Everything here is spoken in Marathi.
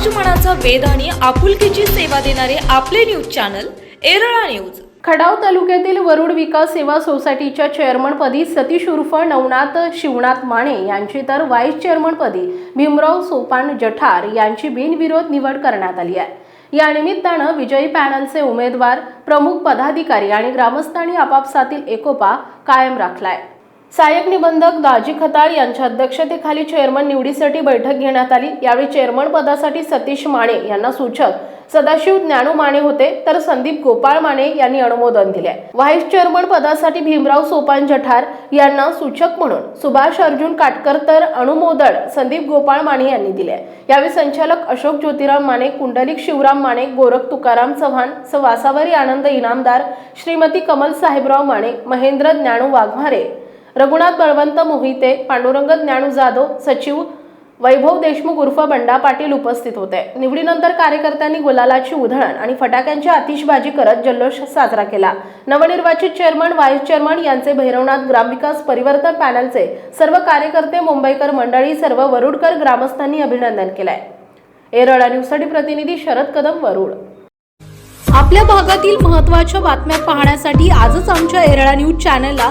समाजमनाचा वेद आणि आपुलकीची सेवा देणारे आपले न्यूज चॅनल एरळा न्यूज. खडाव तालुक्यातील वरुड विकास सेवा सोसायटीच्या चेअरमनपदी सतीश उर्फ नवनाथ शिवनाथ माने यांची तर व्हाईस चेअरमनपदी भीमराव सोपान जठार यांची बिनविरोध निवड करण्यात आली आहे. या निमित्तानं विजयी पॅनलचे उमेदवार प्रमुख पदाधिकारी आणि ग्रामस्थांनी आपापसातील एकोपा कायम राखलाय. सहाय्यक निबंधक दाजी खताळ यांच्या अध्यक्षतेखाली चेअरमन निवडीसाठी बैठक घेण्यात आली. यावेळी चेअरमन पदासाठी सतीश माने यांना सूचक सदाशिव ज्ञानू माने होते तर संदीप गोपाळ माने यांनी अनुमोदन दिले. व्हाईस चेअरमन पदासाठी भीमराव सोपान जठार यांना सूचक म्हणून सुभाष अर्जुन काटकर तर अनुमोदन संदीप गोपाळ माने यांनी दिले. यावेळी संचालक अशोक ज्योतिराम माने कुंडलिक शिवराम माने गोरख तुकाराम चव्हाण स वासावरी आनंद इनामदार श्रीमती कमल साहेबराव माने महेंद्र ज्ञानू वाघमारे रघुनाथ बळवंत मोहिते पांडुरंग ज्ञानू जाधव सचिव वैभव देशमुख उर्फ बंडा पाटील उपस्थित होते. निवडीनंतर कार्यकर्त्यांनी गुलालाची उधळण आणि फटाक्यांची आतिषबाजी करत जल्लोष साजरा केला. नवनिर्वाचित चेअरमन व्हाईस चेअरमन यांचे भैरवनाथ ग्रामविकास परिवर्तन पॅनलचे सर्व कार्यकर्ते मुंबईकर मंडळी सर्व वरुडकर ग्रामस्थांनी अभिनंदन केलंय. एरळा न्यूजसाठी प्रतिनिधी शरद कदम वरुड. आपल्या भागातील महत्त्वाच्या बातम्या पाहण्यासाठी आजच आमच्या एरळा न्यूज चॅनलला